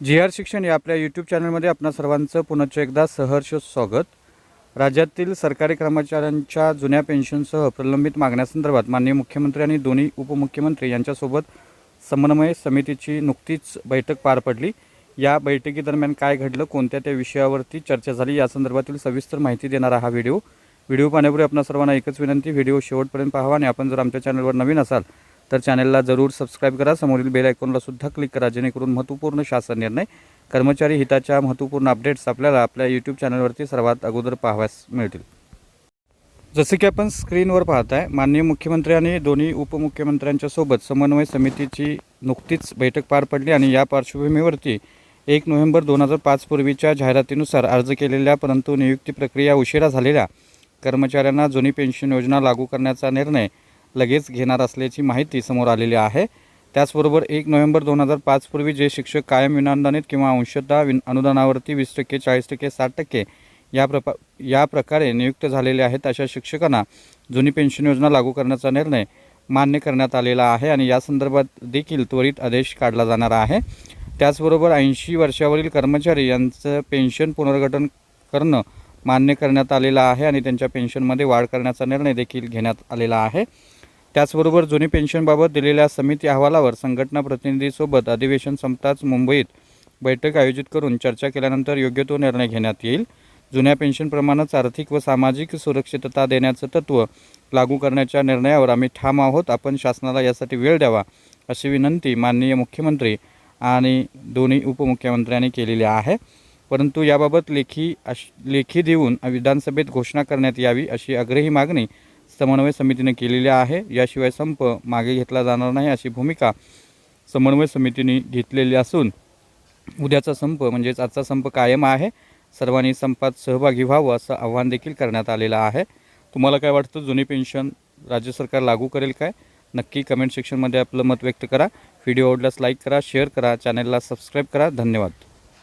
जी R शिक्षण या आपल्या यूट्यूब चॅनलमध्ये आपणा सर्वांचं पुनश्च एकदा सहर्ष स्वागत. राज्यातील सरकारी कर्मचाऱ्यांच्या जुन्या पेन्शनसह प्रलंबित मागण्यासंदर्भात माननीय मुख्यमंत्री आणि दोन्ही उपमुख्यमंत्री यांच्यासोबत समन्वय समितीची नुकतीच बैठक पार पडली. या बैठकीदरम्यान काय घडलं कोणत्या त्या विषयावरती चर्चा झाली या संदर्भातील सविस्तर माहिती देणारा हा व्हिडिओ. व्हिडिओ पाहण्यापूर्वी आपणा सर्वांना एकच विनंती व्हिडिओ शेवटपर्यंत पाहावा आणि आपण जर आमच्या चॅनलवर नवीन असाल तर चॅनलला जरूर सबस्क्राईब करा. समोरील बेल आयकॉनला सुद्धा क्लिक करा जेणेकरून महत्त्वपूर्ण शासन निर्णय कर्मचारी हिताच्या महत्त्वपूर्ण अपडेट्स आपल्याला आपल्या यूट्यूब चॅनलवरती सर्वात अगोदर पाहाव्यास मिळतील. जसे की आपण स्क्रीनवर पाहताय माननीय मुख्यमंत्री आणि दोन्ही उपमुख्यमंत्र्यांच्या सोबत समन्वय समितीची नुकतीच बैठक पार पडली आणि या पार्श्वभूमीवरती एक नोव्हेंबर दोन हजार पाच पूर्वीच्या जाहिरातीनुसार अर्ज केलेल्या परंतु नियुक्ती प्रक्रिया उशिरा झालेल्या कर्मचाऱ्यांना जुनी पेन्शन योजना लागू करण्याचा निर्णय लगेच घेणार असल्याची माहिती समोर आलेली आहे. त्याचबरोबर एक नोव्हेंबर दोन हजार पाचपूर्वी जे शिक्षक कायम विनानुदानित किंवा अंशतः विन अनुदानावरती वीस टक्के चाळीस टक्के साठ टक्के या प्रपा या प्रकारे नियुक्त झालेले आहेत अशा शिक्षकांना जुनी पेन्शन योजना लागू करण्याचा निर्णय मान्य करण्यात आलेला आहे आणि या संदर्भात देखील त्वरित आदेश काढला जाणार आहे. त्याचबरोबर ऐंशी वर्षावरील कर्मचारी यांचं पेन्शन पुनर्गठन करणं मान्य करण्यात आलेलं आहे आणि त्यांच्या पेन्शनमध्ये वाढ करण्याचा निर्णय देखील घेण्यात आलेला आहे. त्याचबरोबर जुनी पेन्शनबाबत दिलेल्या समिती अहवालावर संघटना प्रतिनिधीसोबत अधिवेशन संपताच मुंबईत बैठक आयोजित करून चर्चा केल्यानंतर योग्य तो निर्णय घेण्यात येईल. जुन्या पेन्शनप्रमाणेच आर्थिक व सामाजिक सुरक्षितता देण्याचं तत्त्व लागू करण्याच्या निर्णयावर आम्ही ठाम आहोत. आपण शासनाला यासाठी वेळ द्यावा अशी विनंती माननीय मुख्यमंत्री आणि दोन्ही उपमुख्यमंत्र्यांनी केलेली आहे. परंतु याबाबत लेखी अश लेखी देऊन विधानसभेत घोषणा करण्यात यावी अशी आग्रही मागणी समन्वय समितीने केलेली आहे. याशिवाय संप मागे घेतला जाणार नाही अशी भूमिका समन्वय समितीने घेतलेली असून उद्याचा संप म्हणजेच आजचा संप कायम आहे. सर्वांनी संपात सहभागी व्हावं असं आव्हान देखील करण्यात आलेलं आहे. तुम्हाला काय वाटतं? जुनी पेन्शन राज्य सरकार लागू करेल काय? नक्की कमेंट सेक्शनमध्ये आपलं मत व्यक्त करा. व्हिडिओ आवडल्यास लाईक करा शेअर करा चॅनलला सबस्क्राईब करा. धन्यवाद.